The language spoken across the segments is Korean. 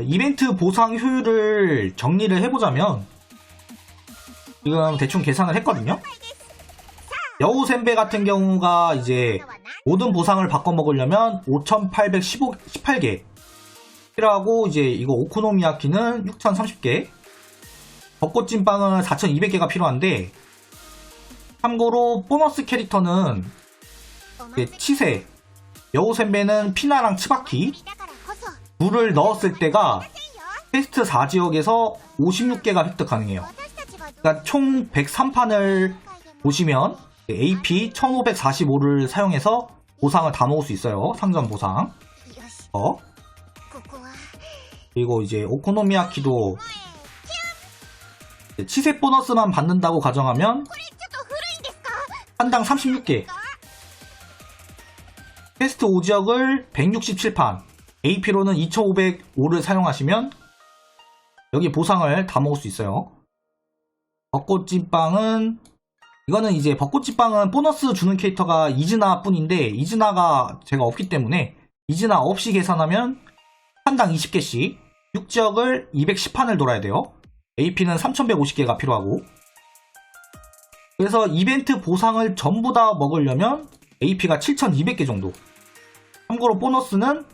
이벤트 보상 효율을 정리를 해보자면 지금 대충 계산을 했거든요. 여우센베 같은 경우가 이제 모든 보상을 바꿔 먹으려면 5,818개. 필요하고 이제 이거 오코노미야키는 6,030개. 벚꽃찐빵은 4,200개가 필요한데 참고로 보너스 캐릭터는 치세. 여우센베는 피나랑 츠바키 물을 넣었을 때가 테스트 4지역에서 56개가 획득 가능해요. 그러니까 총 103판을 보시면 AP 1545를 사용해서 보상을 다 먹을 수 있어요. 상점 보상. 어? 그리고 이제 오코노미야키도 치세 보너스만 받는다고 가정하면 한 당 36개. 테스트 5지역을 167판, AP로는 2505를 사용하시면 여기 보상을 다 먹을 수 있어요. 벚꽃찐빵은 이거는 이제 벚꽃찐빵은 보너스 주는 캐릭터가 이즈나 뿐인데 이즈나가 제가 없기 때문에 이즈나 없이 계산하면 한당 20개씩 6지역을 210판을 돌아야 돼요. AP는 3150개가 필요하고 그래서 이벤트 보상을 전부 다 먹으려면 AP가 7200개 정도 참고로 보너스는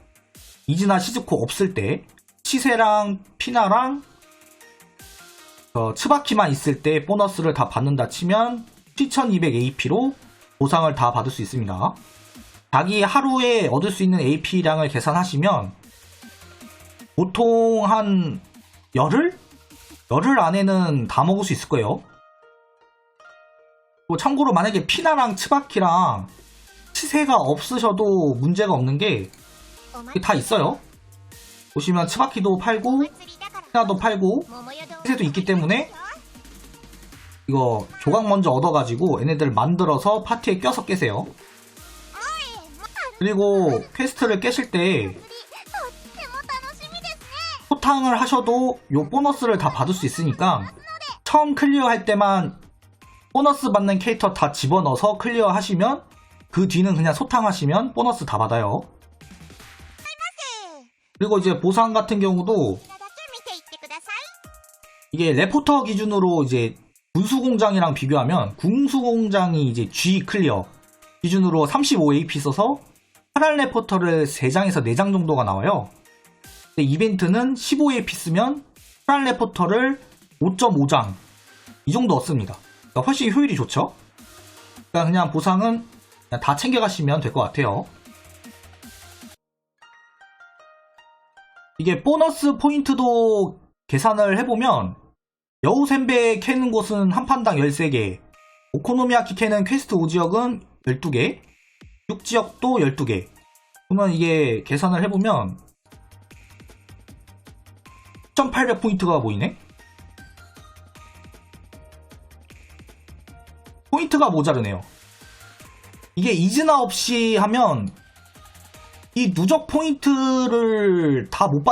이즈나 시즈코 없을 때 치세랑 피나랑 어, 츠바키만 있을 때 보너스를 다 받는다 치면 7200 AP로 보상을 다 받을 수 있습니다. 자기 하루에 얻을 수 있는 AP량을 계산하시면 보통 한 열흘? 열흘 안에는 다 먹을 수 있을 거예요. 또 참고로 만약에 피나랑 츠바키랑 치세가 없으셔도 문제가 없는 게 다 있어요. 보시면 츠바키도 팔고 피나도 팔고 치세도 있기 때문에 이거 조각 먼저 얻어가지고 얘네들 만들어서 파티에 껴서 깨세요. 그리고 퀘스트를 깨실 때 소탕을 하셔도 요 보너스를 다 받을 수 있으니까 처음 클리어 할 때만 보너스 받는 캐릭터 다 집어넣어서 클리어 하시면 그 뒤는 그냥 소탕하시면 보너스 다 받아요. 그리고 이제 보상 같은 경우도 이게 레포터 기준으로 이제 군수공장이랑 비교하면 군수공장이 이제 G 클리어 기준으로 35AP 써서 파란 레포터를 3장에서 4장 정도가 나와요. 근데 이벤트는 15AP 쓰면 파란 레포터를 5.5장 이 정도 얻습니다. 그러니까 훨씬 효율이 좋죠? 그러니까 그냥 보상은 그냥 다 챙겨가시면 될 것 같아요. 이게 보너스 포인트도 계산을 해보면 여우센베 캐는 곳은 한 판당 13개, 오코노미야키 캐는 퀘스트 5지역은 12개, 6지역도 12개. 그러면 이게 계산을 해보면 1,800포인트가 보이네? 포인트가 모자르네요. 이게 이즈나 없이 하면 이 누적 포인트를 다 못.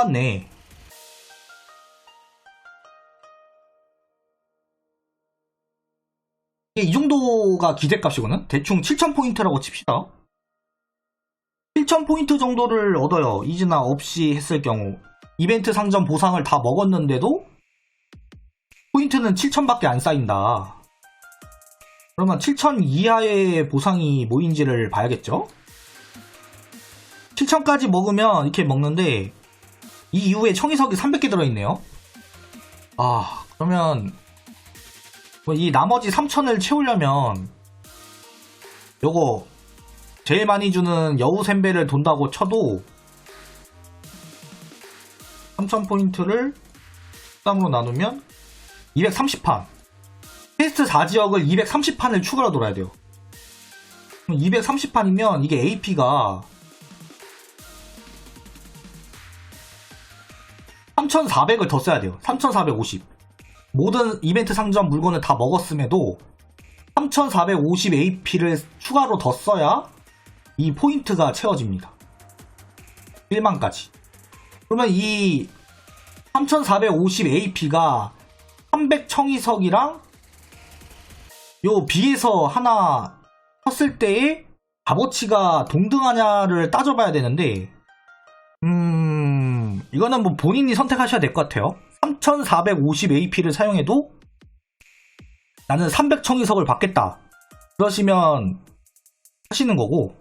이게 이 정도가 기대값이거든? 대충 7000포인트라고 칩시다. 7000포인트 정도를 얻어요. 이즈나 없이 했을 경우. 이벤트 상점 보상을 다 먹었는데도 포인트는 7000밖에 안 쌓인다. 그러면 7000 이하의 보상이 뭐인지를 봐야겠죠? 7000까지 먹으면 이렇게 먹는데 이 이후에 청이석이 300개 들어있네요. 아 그러면 뭐이 나머지 3000을 채우려면 요거 제일 많이 주는 여우센베를 돈다고 쳐도 3000포인트를 13으로 나누면 230판 테스트 4지역을 230판을 추가로 돌아야 돼요 230판이면 이게 AP가 3400을 더 써야 돼요 3450 모든 이벤트 상점 물건을 다 먹었음에도 3450 AP를 추가로 더 써야 이 포인트가 채워집니다. 1만까지. 그러면 이 3450 AP가 300 청이석이랑 요 비에서 하나 쳤을 때의 값어치가 동등하냐를 따져봐야 되는데 음 이거는 뭐 본인이 선택하셔야 될 것 같아요. 3450 AP를 사용해도 나는 300 청이석을 받겠다. 그러시면 하시는 거고,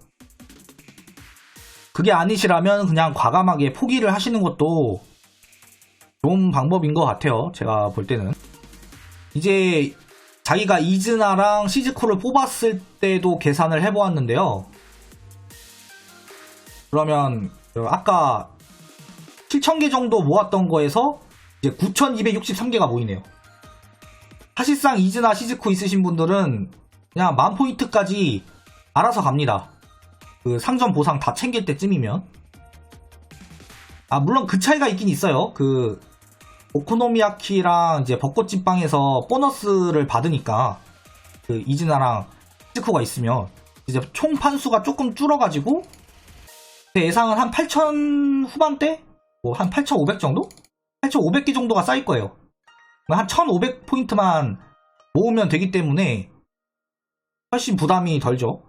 그게 아니시라면 그냥 과감하게 포기를 하시는 것도 좋은 방법인 것 같아요. 제가 볼 때는. 이제 자기가 이즈나랑 시즈코를 뽑았을 때도 계산을 해보았는데요. 그러면 그 아까 7,000개 정도 모았던 거에서 이제 9,263개가 모이네요. 사실상 이즈나 시즈코 있으신 분들은 그냥 만 포인트까지 알아서 갑니다. 그 상점 보상 다 챙길 때쯤이면. 아, 물론 그 차이가 있긴 있어요. 그, 오코노미야키랑 이제 벚꽃찐빵에서 보너스를 받으니까, 그 이즈나랑 시즈코가 있으면, 이제 총 판수가 조금 줄어가지고, 제 예상은 한 8,000 후반대? 뭐 한 8,500 정도? 8,500개 정도가 쌓일 거예요. 한 1,500 포인트만 모으면 되기 때문에 훨씬 부담이 덜죠.